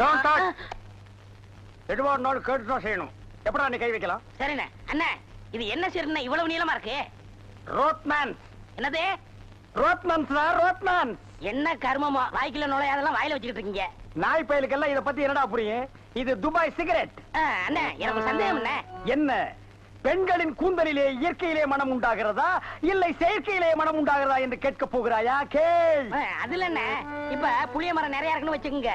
Don't touch. எதுவா இருந்தாலும் கேட்டு தான் செய்யணும். எப்படா நீ கை வைக்கலாம்? சரிண்ணே. அண்ணே இது என்ன சீர்ண்ணே இவ்வளவு நீளமா இருக்கு? ரோட்மேன் என்னது? ரோட்மேன்ஸ் தான் ரோட்மேன் என்ன கர்மமோ? வாய்க்குள்ள நுழையாதெல்லாம் வாயில வச்சுக்கிட்டு இருக்கீங்க. நாய் பயலுக்கெல்லாம் இத பத்தி என்னடா புரியும்? இது துபாய் சிகரெட். அண்ணே எனக்கு சந்தேகம் என்ன என்ன? பெண்களின் கூந்தலிலே இயற்கையிலே மனம் உண்டாகிறதா? இல்லை செயற்கையிலே மனம் உண்டாகிறதா என்று கேட்க போகிறாயா? கேள். அதுல என்ன இப்ப புளிய மரம் நிறைய இருக்குன்னு வச்சுக்கோங்க.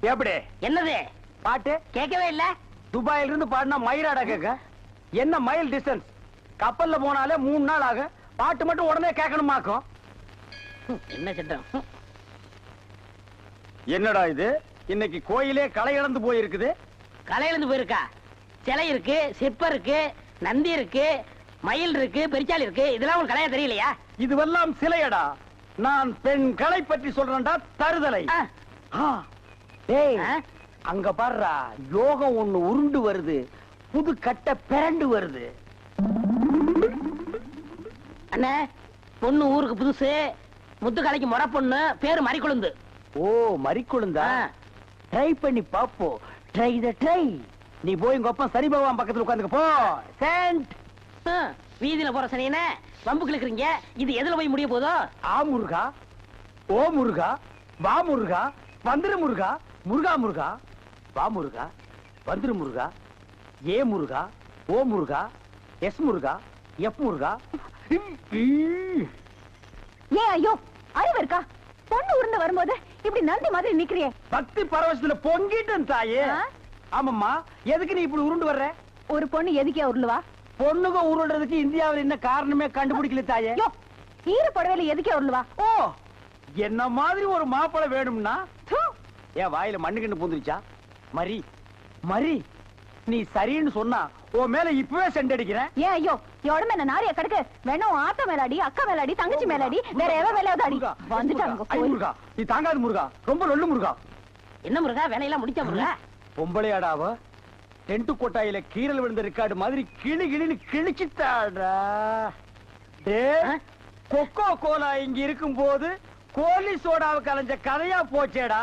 எப்படி? என்னது? பாட்டு? கேட்கவே இல்ல. துபாயில இருந்து பாடினா மயிராடா கேக்க என்ன மைல் டிஸ்டன்ஸ் கப்பல்ல போனாலே மூணு நாள் ஆகும். பாட்டு மட்டும் உடனே கேட்கணுமாக்கும்? என்ன சித்திரம் என்னடா இது? இன்னைக்கு கோயிலே களை இழந்து போயிருக்குது. கலையில இருந்து போயிருக்கா? சிலை இருக்கு சிற்பம் இருக்கு நந்தி இருக்கு மயில் இருக்கு பெரிச்சாலி இருக்கு. இதெல்லாம் உங்களுக்கு கலையா தெரியலையா? இதுவெல்லாம் சிலையடா. நான் பெண் கலை பற்றி சொல்றேன்டா தருதலை. ஆ, டேய்? அங்க பாருடா யோகம் ஒண்ணு உருண்டு வருது. புது கட்ட பிறண்டு வருது. அண்ணே பொண்ணு ஊருக்கு புதுசு. முத்துக்கலைக்கு முறை பொண்ணு பேரு மறிக்குழுந்து. ஓ மறிக்குழுந்தா. ட்ரை பண்ணி பாப்போம் ட்ரை த ட்ரை நீ போய் உங்க அப்பா சரி பகவான் பக்கத்துல உட்காந்துக்க போ. சென்ட் வீதியில போற சனியனே வம்பு கிழக்குறீங்க. இது எதுல போய் முடிய போதோ? ஆ முருகா. ஓ முருகா. வா முருகா. வந்துரு முருகா. முருகா முருகா? வா முருகா. வந்துரு முருகா. ஏ முருகா. ஓ முருகா. எஸ் முருகா. எஃப் முருகா. ஏன் ஐயோ அறிவு இருக்கா? பொண்ணு உருண்டு வரும்போது இப்படி நந்தி மாதிரி நிக்கிறியே. பக்தி பரவசத்துல பொங்கிட்டேன் தாயே? ஆமாம்மா எதுக்கு நீ இப்படி உருண்டு வர்ற? ஒரு பொண்ணு எதுக்கே உருளுவா பொண்ணுங்க உருள்றதுக்கு இந்தியாவில் என்ன காரணமே கண்டுபிடிக்கல தாயே. ஈர புடவையில எதுக்கே உருளுவா ஓ என்ன மாதிரி ஒரு மாப்பிளை வேணும்னா ஏன் வாயில மண்ணு கண்டு பூந்துருச்சா? மரி மரி நீ சரின்னு சொன்னா உன் மேல இப்பவே செண்டடிக்கிறேன் ஏன் ஐயோ உடம்பு என்ன நாரிய கிடக்கு? வேணா உன் ஆத்தா மேலாடி அக்கா மேலாடி தங்கச்சி மேலாடி வேற எவ மேலாவது அடி? வந்துட்டாங்க முருகா நீ தாங்காது முருகா ரொம்ப லொல்லு முருகா. என்ன முருகா வேலையெல்லாம் முடிச்ச முருகா? பொம்பளையாடாவ டென்ட் கொட்டாயில கீரல் விழுந்த ரெக்கார்டு மாதிரி கிளி கிளின்னு கிழிச்சிட்டாடா. டே? கொக்கோ கோலா இங்க இருக்கும் போது கோலி சோடாவை கலைஞ்ச கதையா போச்சேடா.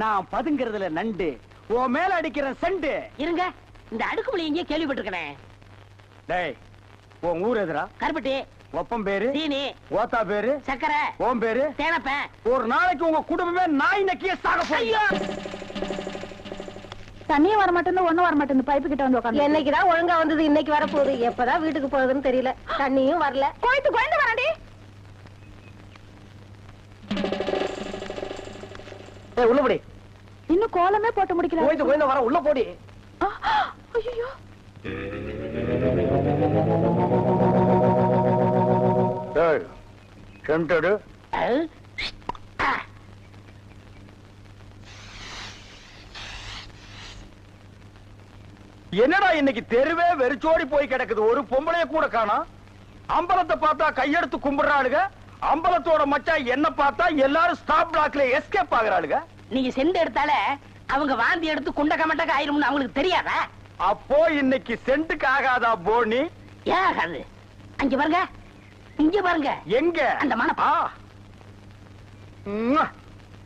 நான் பதுங்கிறதுல நண்டு. உன் மேல அடிக்கிற செண்டு. இருங்க இந்த அடுக்குமொழி எங்கேயே கேள்விப்பட்டிருக்கேன். டேய் உன் ஊர் எதுரா கருப்பட்டி. ஒப்பம் பேரு? சீனி. ஓத்தா பேரு? சக்கரை. ஓம் பேரு? தேனப்பேன் ஒரு நாளைக்கு உங்க குடும்பமே நாய் நக்கிய சாக போறீங்க தண்ணியும் வர மாட்டேன்னு ஒண்ணும் வர மாட்டேன்னு பைப்பு கிட்ட வந்து உட்காந்து என்னைக்குதான் ஒழுங்கா வந்தது இன்னைக்கு வர போகுது எப்பதான் வீட்டுக்கு போகுதுன்னு தெரியல. தண்ணியும் வரல. கோயத்து கோயந்து வராண்டி. ஏய் உள்ள போடி. இன்னும் கோலமே போட்டு முடிக்கல. கோயிந்து கோயிந்து வர உள்ள போடி. ஐயோ ஏய் சென்டடு. என்னடா இன்னைக்கு தெருவே வெறிச்சோடி போய் கிடக்குது? ஒரு பொம்பளைய கூட காணோம். அம்பலத்தை பார்த்தா கையெடுத்து கும்பிடுறாளுங்க அம்பலத்தோட மச்சான் என்ன பார்த்தா எல்லாரும் ஸ்டாப் பிளாக்ல எஸ்கேப் ஆகுறாளுங்க. நீங்க செண்டு எடுத்தால அவங்க வாந்தி எடுத்து குண்ட கமட்டக்க ஆயிரும்னு அவங்களுக்கு தெரியாதா? அப்போ இன்னைக்கு சென்ட்டுக்கு ஆகாதா போனி? ஏன் ஆகாது அங்க பாருங்க. இங்க பாருங்க. எங்க? அந்த. ம்ம்.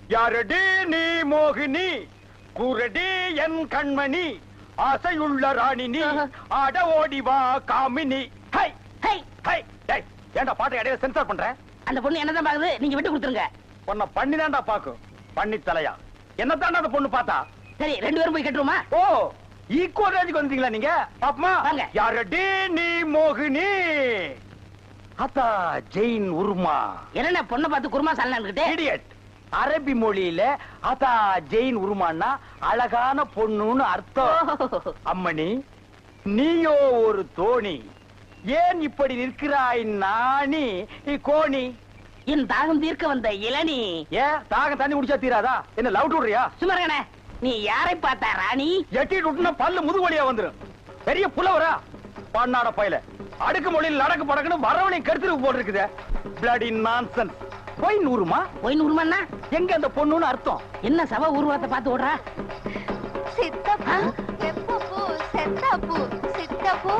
யாரடி நீ மோகினி? குரடி என் கண்மணி? ஆசையுள்ள ராணி நீ ஆட ஓடி வா காமினி. ஹை. ஹை. ஹை. ஏன்டா பாட்டை இடையில சென்சார் பண்ற? அந்த பொண்ணு என்னதான் பாக்குது நீங்க விட்டு கொடுத்துருங்க. உன்னை பண்ணி தான்டா பாக்கும் பண்ணி தலையா. என்ன அந்த பொண்ணு பார்த்தா? சரி ரெண்டு பேரும் போய் கட்டுருமா? ஓ ஈக்குவல் ரேஞ்சுக்கு வந்தீங்களா நீங்க? பாப்பமா? வாங்க. யாரடி நீ மோகினி? அத்தா ஜெயின் உருமா. என்ன பொண்ணை பார்த்து குருமா சாலன்னுகிட்டே இடியட் அரபி மொழியில அதா ஜெயின் உருமான்னா அழகான பொண்ணுன்னு அர்த்தம். அம்மணி நீயோ ஒரு தோணி. ஏன் இப்படி நிற்கிறாய் நாணி? கோணி. என் தாகம் தீர்க்க வந்த இளநீ. ஏன் தாகம் தண்ணி குடிச்சா தீராதா? என்ன லவ் விடுறியா சுமரகனே நீ யாரை பார்த்தா ராணி? எட்டிட்டு விட்டுனா பல்லு முதுகு வழியா வந்துரும். பெரிய புலவரா? பண்ணாட பையல. அடுக்கு மொழியில் நடக்கு படக்குன்னு வரவனையும் கருத்துருக்கு போட்டிருக்குதே. பிளடி நான்சன்ஸ் போய் நூறுமா? போய் நூறுமண்ணா எங்க அந்த பொண்ணுன்னு அர்த்தம்? என்ன சவ ஊர்வலத்தை பார்த்து ஓடுறா? சித்தப்பு எப்பப்பு செத்தப்பு. சித்தப்பு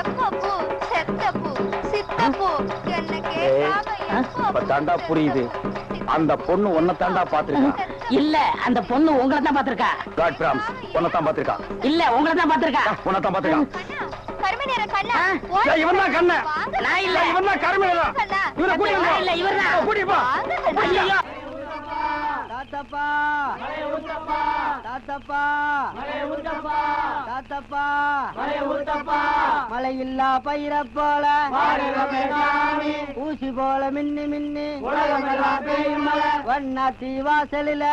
எப்பப்பு செத்தப்பு சித்தப்பு என்ன கேட்காம எப்பப்பு இப்ப தாண்டா புரியுது அந்த பொண்ணு உன்னை தாண்டா பாத்திருக்கா இல்ல அந்த பொண்ணு உங்களை தான் பாத்திருக்கா காட் பிராம்ஸ் உன்னை தான் பாத்திருக்கா இல்ல உங்களை தான் பாத்திருக்கா உன்னை தான் பாத்திருக்கா கண்ணா கருமை நிற கண்ணா. இவன் தான் நான் இல்ல. இவன் தான். இவரை இல்ல. ஐயோ தாத்தப்பா. தாத்தப்பா. தாத்தப்பா மழை இல்லா பயிர போல. ஊசி போல மின்னி மின்னி. வண்ணாத்தி வாசலில.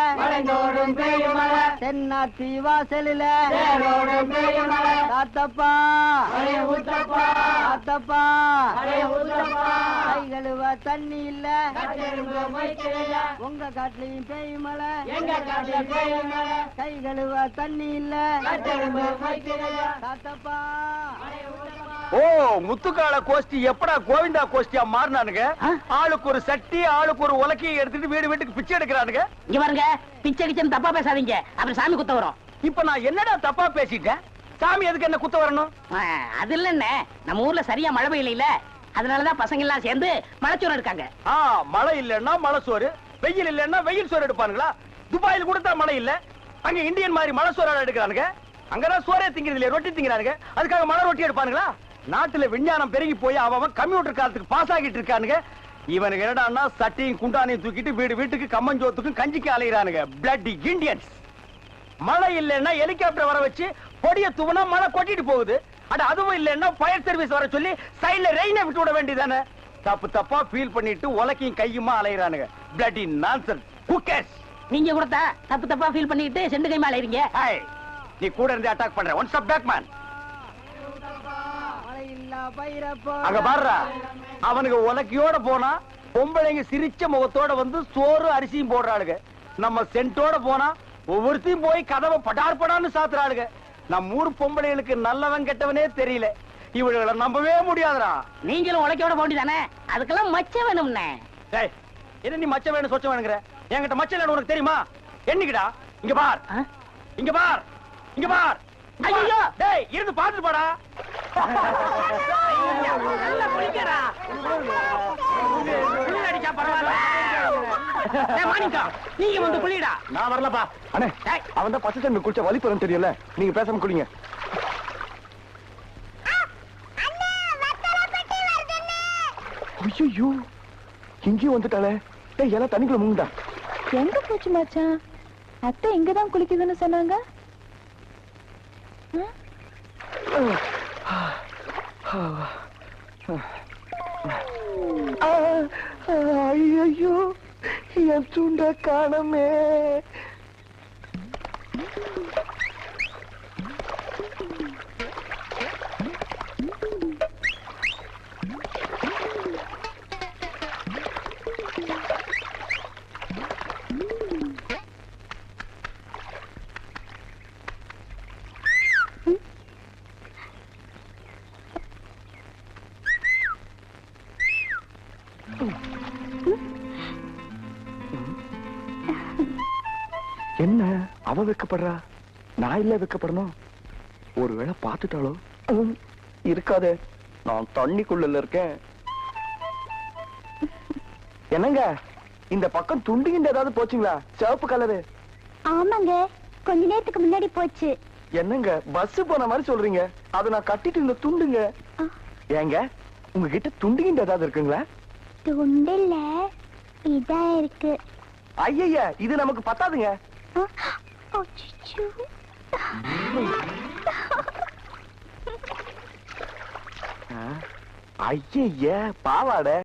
தென்னாத்தி வாசலில. தாத்தப்பா தாத்தப்பா தண்ணி இல்ல உங்க காட்டுலயும் பேய் மழை. கை கழுவ தண்ணி இல்ல தாத்தப்பா. ஓ முத்துக்கால கோஷ்டி எப்படா கோவிந்தா கோஷ்டியா மாறினானுங்க? ஆளுக்கு ஒரு சட்டி ஆளுக்கு ஒரு உலக்கையை எடுத்துட்டு வீடு வீட்டுக்கு பிச்சை எடுக்கிறானுங்க. இங்க பாருங்க பிச்சை கிச்சன் தப்பா பேசாதீங்க. அப்புறம் சாமி குத்த வரும். இப்ப நான் என்னடா தப்பா பேசிட்டேன்? சாமி எதுக்கு என்ன குத்த வரணும்? அது இல்லன்னு நம்ம ஊர்ல சரியா மழை பெய்யல அதனாலதான் பசங்க எல்லாம் சேர்ந்து மலைச்சோறு எடுக்காங்க. ஆ மழை இல்லன்னா மழை சோறு வெயில் இல்லன்னா வெயில் சோறு எடுப்பானுங்களா? துபாயில் கூட தான் மழை இல்ல. அங்க இந்தியன் மாதிரி மழை சோறு எடுக்கிறானுங்க. அங்கதான் சோறே திங்கிறது இல்லையா ரொட்டி திங்கிறானுங்க. அதுக்காக மழை ரொட்டி எடுப்பானுங்களா? நாட்டுல விஞ்ஞானம் பெருகி போய் அவன் கம்ப்யூட்டர் காலத்துக்கு பாஸ் ஆகிட்டு இருக்கானுங்க. இவனுக்கு என்னடான்னா சட்டையும் குண்டானையும் தூக்கிட்டு வீடு வீட்டுக்கு கம்மஞ்சோத்துக்கும் கஞ்சிக்கு அலைகிறானுங்க பிளட் இண்டியன்ஸ் மழை இல்லைன்னா ஹெலிகாப்டர் வர வச்சு பொடிய தூவனா மழை கொட்டிட்டு போகுது. அட அதுவும் இல்லைன்னா ஃபயர் சர்வீஸ் வர சொல்லி சைடுல ரெயினை விட்டு விட வேண்டியதானே தப்பு தப்பா ஃபீல் பண்ணிட்டு உலக்கையும் கையுமா அலைகிறானுங்க பிளட்டி நான்சன் குக்கர்ஸ் நீங்க கொடுத்தா தப்பு தப்பா ஃபீல் பண்ணிட்டு செண்டு கை மேல இருங்க ஹாய் நீ கூட இருந்து அட்டாக் பண்ற. ஒன் ஸ்டாப் பேக் மேன் அங்க பாருடா. அவனுக்கு உலக்கையோட போனா பொம்பளைங்க சிரிச்ச முகத்தோட வந்து சோறு அரிசியும் போடுறாளுங்க. நம்ம சென்ட்டோட போனா ஒவ்வொருத்தையும் போய் கதவை படார் படான்னு சாத்துறாளுங்க. நம்ம ஊர் பொம்பளைகளுக்கு நல்லவன் கெட்டவனே தெரியல. இவளுகளை நம்பவே முடியாதுடா. நீங்களும் உழைக்கோட போண்டிதானே அதுக்கெல்லாம் மச்சம் வேணும்னே. டேய் என்ன நீ மச்ச வேணும் சொச்ச வேணுங்கிற? என்கிட்ட மச்ச இல்லைன்னு உனக்கு தெரியுமா? என்னைக்குடா? இங்க பார்? இங்க பார். இங்க பார். ஐயையோ! டேய் இருந்து பாத்துட்டு போடா. நல்லா குளிக்கிறா குளி அடிச்சா பரவாயில்ல ஏய், மாணிக்கா நீங்க வந்து குளிடா. நான் வரலப்பா. அண்ணே டேய். அவன் தான் பச்சை தண்ணி குடிச்ச வலி பெறும் தெரியல நீங்க பேசாம குடிங்க. ஐயோ இங்கேயும் வந்துட்டாளே. டேய் எல்லாம் தண்ணிக்குள்ள முங்குடா. எங்க போச்சு மச்சான்? அத்தை இங்கதான் குளிக்குதுன்னு சொன்னாங்க. ஐயோ என் சுண்ட காணமே. என்ன? அவ வெக்கப்படுறா? நான் இல்ல வெக்கப்படணும் ஒருவேளை பார்த்துட்டாலோ ம், இருக்காதே. நான் தண்ணிக்குள்ள இருக்கேன். என்னங்க? இந்த பக்கம் துண்டிகின்ற ஏதாவது போச்சுங்களா? சிவப்பு கலரு. ஆமாங்க. கொஞ்ச நேரத்துக்கு முன்னாடி போச்சு. என்னங்க? பஸ் போன மாதிரி சொல்றீங்க. அதை நான் கட்டிட்டு இந்த துண்டுங்க. ஏங்க? உங்ககிட்ட துண்டிகின்ற ஏதாவது இருக்குங்களா? துண்டில்ல. இதா இருக்கு. ஐயய்ய இது நமக்கு பத்தாதுங்க. ஐயய்ய பாவாடை.